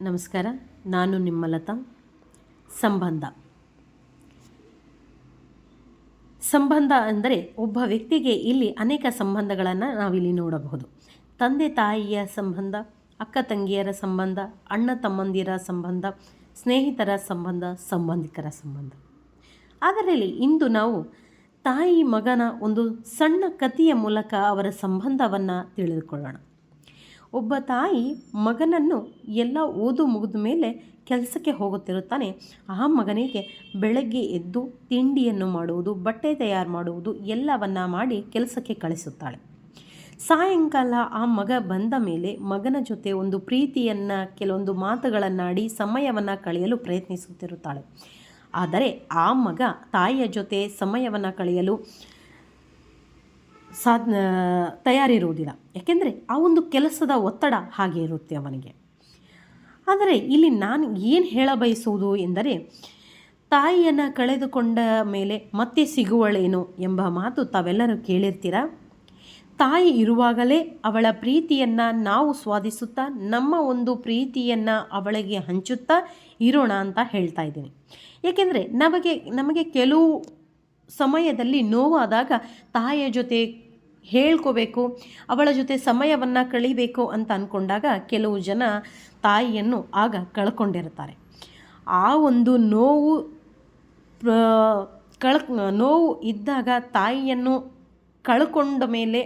ನಮಸ್ಕಾರ, ನಾನು ನಿಮ್ಮ ಲತಾ. ಸಂಬಂಧ. ಸಂಬಂಧ ಅಂದರೆ ಒಬ್ಬ ವ್ಯಕ್ತಿಗೆ ಇಲ್ಲಿ ಅನೇಕ ಸಂಬಂಧಗಳನ್ನು ನಾವಿಲ್ಲಿ ನೋಡಬಹುದು. ತಂದೆ ತಾಯಿಯ ಸಂಬಂಧ, ಅಕ್ಕ ತಂಗಿಯರ ಸಂಬಂಧ, ಅಣ್ಣ ತಮ್ಮಂದಿರ ಸಂಬಂಧ, ಸ್ನೇಹಿತರ ಸಂಬಂಧ, ಸಂಬಂಧಿಕರ ಸಂಬಂಧ. ಅದರಲ್ಲಿ ಇಂದು ನಾವು ತಾಯಿ ಮಗನ ಒಂದು ಸಣ್ಣ ಕಥೆಯ ಮೂಲಕ ಅವರ ಸಂಬಂಧವನ್ನು ತಿಳಿದುಕೊಳ್ಳೋಣ. ಒಬ್ಬ ತಾಯಿ ಮಗನನ್ನು ಎಲ್ಲ ಓದು ಮುಗಿದ ಮೇಲೆ ಕೆಲಸಕ್ಕೆ ಹೋಗುತ್ತಿರುತ್ತಾನೆ. ಆ ಮಗನಿಗೆ ಬೆಳಗ್ಗೆ ಎದ್ದು ತಿಂಡಿಯನ್ನು ಮಾಡುವುದು, ಬಟ್ಟೆ ತಯಾರು ಮಾಡುವುದು ಎಲ್ಲವನ್ನ ಮಾಡಿ ಕೆಲಸಕ್ಕೆ ಕಳಿಸುತ್ತಾಳೆ. ಸಾಯಂಕಾಲ ಆ ಮಗ ಬಂದ ಮೇಲೆ ಮಗನ ಜೊತೆ ಒಂದು ಪ್ರೀತಿಯನ್ನು, ಕೆಲವೊಂದು ಮಾತುಗಳನ್ನಾಡಿ ಸಮಯವನ್ನು ಕಳೆಯಲು ಪ್ರಯತ್ನಿಸುತ್ತಿರುತ್ತಾಳೆ. ಆದರೆ ಆ ಮಗ ತಾಯಿಯ ಜೊತೆ ಸಮಯವನ್ನು ಕಳೆಯಲು ಸಾಧ್ ತಯಾರಿರುವುದಿಲ್ಲ. ಯಾಕೆಂದರೆ ಆ ಒಂದು ಕೆಲಸದ ಒತ್ತಡ ಹಾಗೆ ಇರುತ್ತೆ ಅವನಿಗೆ. ಆದರೆ ಇಲ್ಲಿ ನಾನು ಏನು ಹೇಳ ಬಯಸುವುದು ಎಂದರೆ, ತಾಯಿಯನ್ನು ಕಳೆದುಕೊಂಡ ಮೇಲೆ ಮತ್ತೆ ಸಿಗುವಳೇನು ಎಂಬ ಮಾತು ತಾವೆಲ್ಲರೂ ಕೇಳಿರ್ತೀರ? ತಾಯಿ ಇರುವಾಗಲೇ ಅವಳ ಪ್ರೀತಿಯನ್ನು ನಾವು ಸ್ವಾದಿಸುತ್ತಾ, ನಮ್ಮ ಒಂದು ಪ್ರೀತಿಯನ್ನು ಅವಳಿಗೆ ಹಂಚುತ್ತಾ ಇರೋಣ ಅಂತ ಹೇಳ್ತಾ ಇದ್ದೀನಿ. ಏಕೆಂದರೆ ನಮಗೆ ನಮಗೆ ಕೆಲವು ಸಮಯದಲ್ಲಿ ನೋವಾದಾಗ ತಾಯಿಯ ಜೊತೆ ಹೇಳ್ಕೋಬೇಕು, ಅವಳ ಜೊತೆ ಸಮಯವನ್ನು ಕಳಿಬೇಕು ಅಂತ ಅಂದ್ಕೊಂಡಾಗ ಕೆಲವು ಜನ ತಾಯಿಯನ್ನು ಆಗ ಕಳ್ಕೊಂಡಿರ್ತಾರೆ. ಆ ಒಂದು ನೋವು ಕಳ್, ನೋವು ಇದ್ದಾಗ ತಾಯಿಯನ್ನು ಕಳ್ಕೊಂಡ ಮೇಲೆ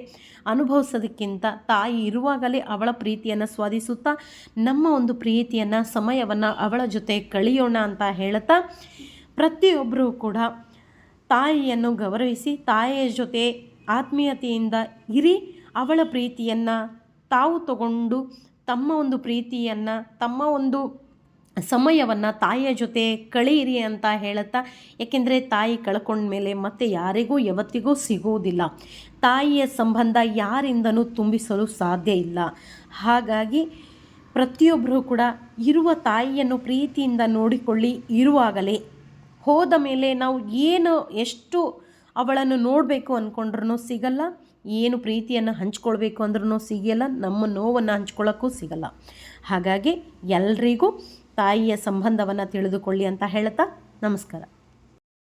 ಅನುಭವಿಸೋದಕ್ಕಿಂತ ತಾಯಿ ಇರುವಾಗಲೇ ಅವಳ ಪ್ರೀತಿಯನ್ನು ಸ್ವಾದಿಸುತ್ತಾ, ನಮ್ಮ ಒಂದು ಪ್ರೀತಿಯನ್ನು, ಸಮಯವನ್ನು ಅವಳ ಜೊತೆ ಕಳೆಯೋಣ ಅಂತ ಹೇಳ್ತಾ ಪ್ರತಿಯೊಬ್ಬರೂ ಕೂಡ ತಾಯಿಯನ್ನು ಗೌರವಿಸಿ ತಾಯಿಯ ಜೊತೆ ಆತ್ಮೀಯತೆಯಿಂದ ಇರಿ, ಅವಳ ಪ್ರೀತಿಯನ್ನು ತಾವು ತಗೊಂಡು ತಮ್ಮ ಒಂದು ಪ್ರೀತಿಯನ್ನು, ತಮ್ಮ ಒಂದು ಸಮಯವನ್ನು ತಾಯಿಯ ಜೊತೆ ಕಳೆಯಿರಿ ಅಂತ ಹೇಳುತ್ತಾ, ಏಕೆಂದರೆ ತಾಯಿ ಕಳ್ಕೊಂಡ್ಮೇಲೆ ಮತ್ತೆ ಯಾರಿಗೂ ಯಾವತ್ತಿಗೂ ಸಿಗುವುದಿಲ್ಲ. ತಾಯಿಯ ಸಂಬಂಧ ಯಾರಿಂದನೂ ತುಂಬಿಸಲು ಸಾಧ್ಯ ಇಲ್ಲ. ಹಾಗಾಗಿ ಪ್ರತಿಯೊಬ್ಬರೂ ಕೂಡ ಇರುವ ತಾಯಿಯನ್ನು ಪ್ರೀತಿಯಿಂದ ನೋಡಿಕೊಳ್ಳಿ, ಇರುವಾಗಲೇ ಹೋದ ಮೇಲೆ ನಾವು ಏನು, ಎಷ್ಟು ಅವಳನ್ನು ನೋಡಬೇಕು ಅಂದ್ಕೊಂಡ್ರೂ ಸಿಗಲ್ಲ, ಏನು ಪ್ರೀತಿಯನ್ನು ಹಂಚ್ಕೊಳ್ಬೇಕು ಅಂದ್ರೂ ಸಿಗಲ್ಲ, ನಮ್ಮ ನೋವನ್ನು ಹಂಚ್ಕೊಳ್ಳೋಕ್ಕೂ ಸಿಗಲ್ಲ. ಹಾಗಾಗಿ ಎಲ್ರಿಗೂ ತಾಯಿಯ ಸಂಬಂಧವನ್ನು ತಿಳಿದುಕೊಳ್ಳಿ ಅಂತ ಹೇಳ್ತಾ ನಮಸ್ಕಾರ.